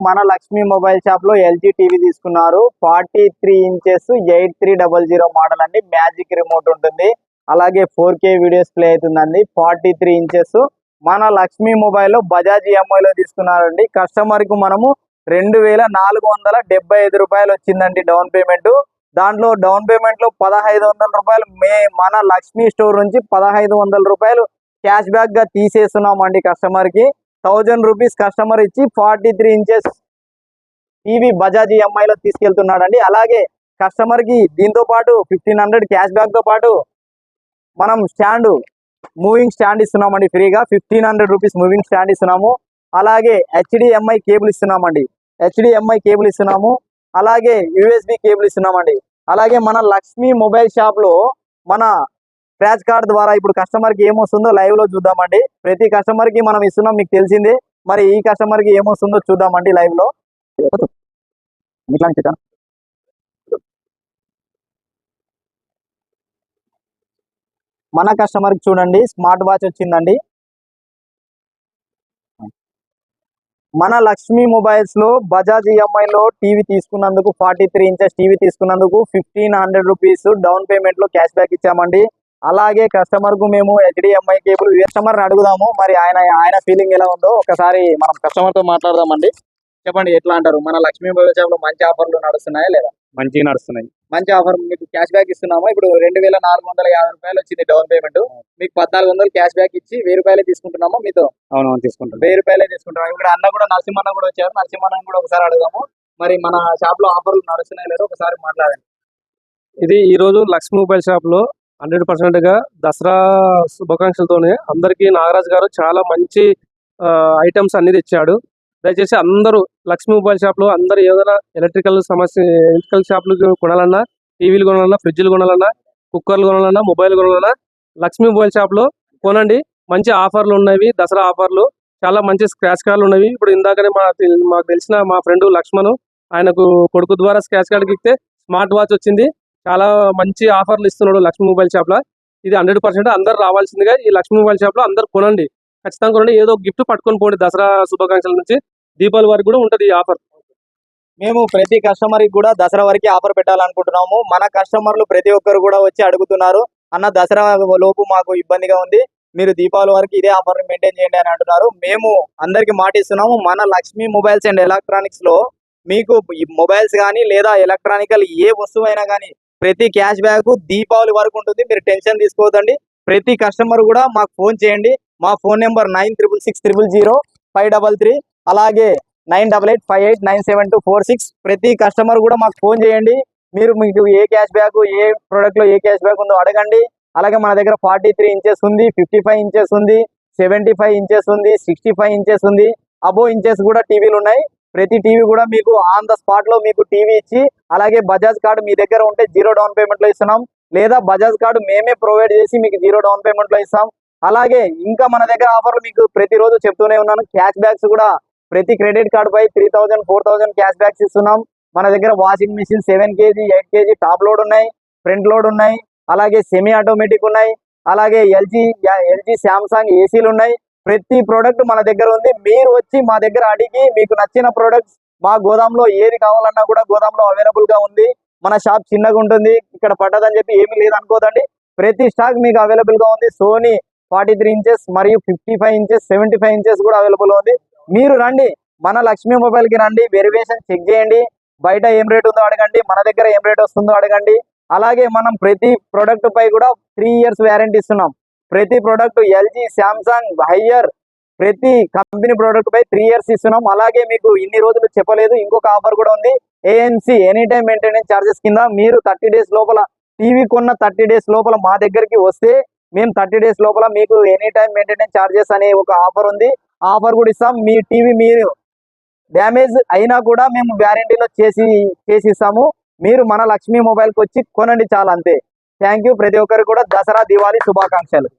మన లక్ష్మి మొబైల్ షాప్లో LG TV తీసుకున్నారు. Forty three inches eight three double zero model అండి మ్యాజిక్ రిమోట్ ఉంటుంది. అలాగే ఫోర్ కే వీడియోస్ ప్లే అవుతుందండి. ఫార్టీ త్రీ ఇంచెస్ మన లక్ష్మి మొబైల్లో బజాజ్ ఈఎంఐ లో తీసుకున్నారండి. కస్టమర్కు మనము రెండు వేల నాలుగు వందల డెబ్బై ఐదు రూపాయలు వచ్చిందండి డౌన్ పేమెంట్. దాంట్లో డౌన్ పేమెంట్లో పదహైదు వందల రూపాయలు మే మన లక్ష్మీ స్టోర్ నుంచి పదహైదు వందల రూపాయలు క్యాష్ బ్యాక్గా తీసేస్తున్నామండి కస్టమర్కి. థౌజండ్ రూపీస్ కస్టమర్ ఇచ్చి forty three inches TV Bajaj ఈఎంఐలో తీసుకెళ్తున్నాడండి. అలాగే కస్టమర్కి దీంతో పాటు ఫిఫ్టీన్ హండ్రెడ్ క్యాష్ బ్యాక్తో పాటు మనం స్టాండ్ మూవింగ్ స్టాండ్ ఇస్తున్నామండి ఫ్రీగా. Fifteen hundred rupees moving stand ఇస్తున్నాము. అలాగే హెచ్డిఎంఐ కేబుల్ ఇస్తున్నామండి. హెచ్డిఎంఐ కేబుల్ ఇస్తున్నాము. అలాగే యూఎస్బి కేబుల్ ఇస్తున్నామండి. అలాగే మన లక్ష్మీ మొబైల్ షాప్లో మన స్క్రాచ్ కార్డ్ ద్వారా ఇప్పుడు కస్టమర్కి ఏమొస్తుందో లైవ్లో చూద్దామండి. ప్రతి కస్టమర్కి మనం ఇస్తున్నాం మీకు తెలిసింది. మరి ఈ కస్టమర్కి ఏమొస్తుందో చూద్దామండి లైవ్లో. ఇట్లాంటి మన కస్టమర్కి చూడండి స్మార్ట్ వాచ్ వచ్చిందండి. మన లక్ష్మీ మొబైల్స్లో బజాజ్ ఈఎంఐలో టీవీ తీసుకున్నందుకు ఫార్టీ త్రీ ఇంచెస్ టీవీ తీసుకున్నందుకు ఫిఫ్టీన్ హండ్రెడ్ రూపీస్ డౌన్ పేమెంట్లో క్యాష్ బ్యాక్ ఇచ్చామండి. అలాగే కస్టమర్కు మేము హెచ్డిఎంఐ కేబుల్ కస్టమర్ అడుగుదాము. మరి ఆయన ఆయన ఫీలింగ్ ఎలా ఉందో ఒకసారి మనం కస్టమర్తో మాట్లాడదామండి. చెప్పండి ఎట్లా అంటారు? మన లక్ష్మీ మొబైల్ షాప్లో మంచి ఆఫర్లు నడుస్తున్నాయా లేదా? మంచిగా నడుస్తున్నాయి. మంచి ఆఫర్ మీకు క్యాష్ బ్యాక్ ఇస్తున్నాము? ఇప్పుడు రెండు వేల నాలుగు వందల యాభై రూపాయలు వచ్చింది డౌన్ పేమెంట్ మీకు పద్నాలుగు వందలు క్యాష్ బ్యాక్ ఇచ్చి వెయ్యి రూపాయలే తీసుకుంటున్నాము మీతో? అవును తీసుకుంటాం వెయ్యి రూపాయలే తీసుకుంటున్నాము ఇక్కడ అన్న కూడా నరసింహన్న కూడా వచ్చారు. నరసింహన్న కూడా ఒకసారి అడుగుదాము. మరి మన షాప్లో ఆఫర్లు నడుస్తున్నాయి లేదో ఒకసారి మాట్లాడండి. ఇది ఈ రోజు లక్ష్మీ మొబైల్ షాప్లో హండ్రెడ్ పర్సెంట్గా దసరా శుభాకాంక్షలతోనే అందరికీ నాగరాజు గారు చాలా మంచి ఐటమ్స్ అన్ని తెచ్చాడు. దయచేసి అందరూ లక్ష్మీ మొబైల్ షాప్లో అందరూ ఏదైనా ఎలక్ట్రికల్ సమస్య ఎలక్ట్రికల్ షాప్లు కొనాలన్నా టీవీలు కొనాలన్నా ఫ్రిడ్జ్లు కొనాలన్నా కుక్కర్లు కొనాలన్నా మొబైల్ కొనాలన్నా లక్ష్మీ మొబైల్ షాప్లో కొనండి. మంచి ఆఫర్లు ఉన్నవి దసరా ఆఫర్లు. చాలా మంచి స్క్రాచ్ కార్డులు ఉన్నవి. ఇప్పుడు ఇందాకనే మా మాకు తెలిసిన మా ఫ్రెండ్ లక్ష్మణ్ ఆయనకు కొడుకు ద్వారా స్క్రాచ్ కార్డు ఇస్తే స్మార్ట్ వాచ్ వచ్చింది. చాలా మంచి ఆఫర్లు ఇస్తున్నాడు లక్ష్మీ మొబైల్ షాప్లో. ఇది హండ్రెడ్ పర్సెంట్ అందరు రావాల్సిందిగా ఈ లక్ష్మీ మొబైల్ షాప్లో అందరు కొనండి. ఖచ్చితంగా కొనండి. ఏదో గిఫ్ట్ పట్టుకొని పోండి దసరా శుభాకాంక్షల నుంచి. దీపావళి వరకు కూడా ఉంటుంది ఈ ఆఫర్. మేము ప్రతి కస్టమర్కి కూడా దసరా వరకు ఆఫర్ పెట్టాలనుకుంటున్నాము. మన కస్టమర్లు ప్రతి ఒక్కరు కూడా వచ్చి అడుగుతున్నారు. అన్న దసరా లోపు మాకు ఇబ్బందిగా ఉంది. మీరు దీపావళి వరకు ఇదే ఆఫర్ మెయింటైన్ చేయండి అని అంటున్నారు. మేము అందరికి మాటిస్తున్నాము. మన లక్ష్మీ మొబైల్స్ అండ్ ఎలక్ట్రానిక్స్లో మీకు మొబైల్స్ కానీ లేదా ఎలక్ట్రానికల్ ఏ వస్తువు అయినా కానీ ప్రతి క్యాష్ బ్యాక్ దీపావళి వరకు ఉంటుంది. మీరు టెన్షన్ తీసుకోవద్దండి. ప్రతి కస్టమర్ కూడా మాకు ఫోన్ చేయండి. మా phone number nine triple six triple zero five double three అలాగే nine double eight five eight nine seven two four six ప్రతి కస్టమర్ కూడా మాకు ఫోన్ చేయండి. మీరు మీకు ఏ క్యాష్ బ్యాక్ ఏ ప్రోడక్ట్లో ఏ క్యాష్ బ్యాక్ ఉందో అడగండి. అలాగే మన దగ్గర ఫార్టీ త్రీ ఇంచెస్ ఉంది ఫిఫ్టీ ఫైవ్ ఇంచెస్ ఉంది సెవెంటీ ఫైవ్ ఇంచెస్ ఉంది సిక్స్టీ ఫైవ్ ఇంచెస్ ఉంది. అబో ఇంచెస్ కూడా టీవీలు ఉన్నాయి. ప్రతి టీవీ కూడా మీకు ఆన్ ద స్పాట్లో మీకు టీవీ ఇచ్చి అలాగే బజాజ్ కార్డు మీ దగ్గర ఉంటే జీరో డౌన్ పేమెంట్లో ఇస్తున్నాం. లేదా బజాజ్ కార్డు మేమే ప్రొవైడ్ చేసి మీకు జీరో డౌన్ పేమెంట్లో ఇస్తాం. అలాగే ఇంకా మన దగ్గర ఆఫర్లు మీకు ప్రతిరోజు చెప్తూనే ఉన్నాను. క్యాష్ బ్యాక్స్ కూడా ప్రతి క్రెడిట్ కార్డ్ పై three thousand four thousand cash backs ఇస్తున్నాం. మన దగ్గర washing machine seven KG eight KG top load ఉన్నాయి ఫ్రంట్ లోడ్ ఉన్నాయి అలాగే సెమీ ఆటోమేటిక్ ఉన్నాయి అలాగే ఎల్జీ ఎల్జీ శాంసంగ్ ఏసీలు ఉన్నాయి. ప్రతి ప్రోడక్ట్ మన దగ్గర ఉంది. మీరు వచ్చి మా దగ్గర అడిగి మీకు నచ్చిన ప్రోడక్ట్స్ మా గోదాంలో ఏది కావాలన్నా కూడా గోదాంలో అవైలబుల్గా ఉంది. మన షాప్ చిన్నగా ఉంటుంది. ఇక్కడ పడ్డదని చెప్పి ఏమీ లేదనుకోదండి. ప్రతి స్టాక్ మీకు అవైలబుల్గా ఉంది. సోనీ ఫార్టీ త్రీ ఇంచెస్ మరియు fifty five inches seventy five inches కూడా అవైలబుల్ ఉంది. మీరు రండి. మన లక్ష్మీ మొబైల్కి రండి. వెరివేషన్ చెక్ చేయండి. బయట ఏం రేట్ ఉందో అడగండి. మన దగ్గర ఏం రేట్ వస్తుందో అడగండి. అలాగే మనం ప్రతి ప్రోడక్ట్ పై కూడా త్రీ ఇయర్స్ వ్యారంటీ ఇస్తున్నాం. ప్రతి ప్రోడక్ట్ ఎల్జీ శాంసంగ్ హయ్యర్ ప్రతి కంపెనీ ప్రోడక్ట్ పై త్రీ ఇయర్స్ ఇస్తున్నాం. అలాగే మీకు ఇన్ని రోజులు చెప్పలేదు. ఇంకొక ఆఫర్ కూడా ఉంది. ANC any time maintenance charges కింద మీరు థర్టీ డేస్ లోపల టీవీ కొన్న థర్టీ డేస్ లోపల మా దగ్గరికి వస్తే మేము థర్టీ డేస్ లోపల మీకు ఎనీ టైం మెయింటెనెన్స్ ఛార్జెస్ అనే ఒక ఆఫర్ ఉంది. ఆఫర్ కూడా ఇస్తాం. మీ టీవీ మీరు డ్యామేజ్ అయినా కూడా మేము గ్యారంటీలో చేసి చేసి ఇస్తాము. మీరు మన లక్ష్మీ మొబైల్కి వచ్చి కొనండి చాలా అంతే. థ్యాంక్ యూ ప్రతి ఒక్కరికి కూడా దసరా దివాళీ శుభాకాంక్షలు.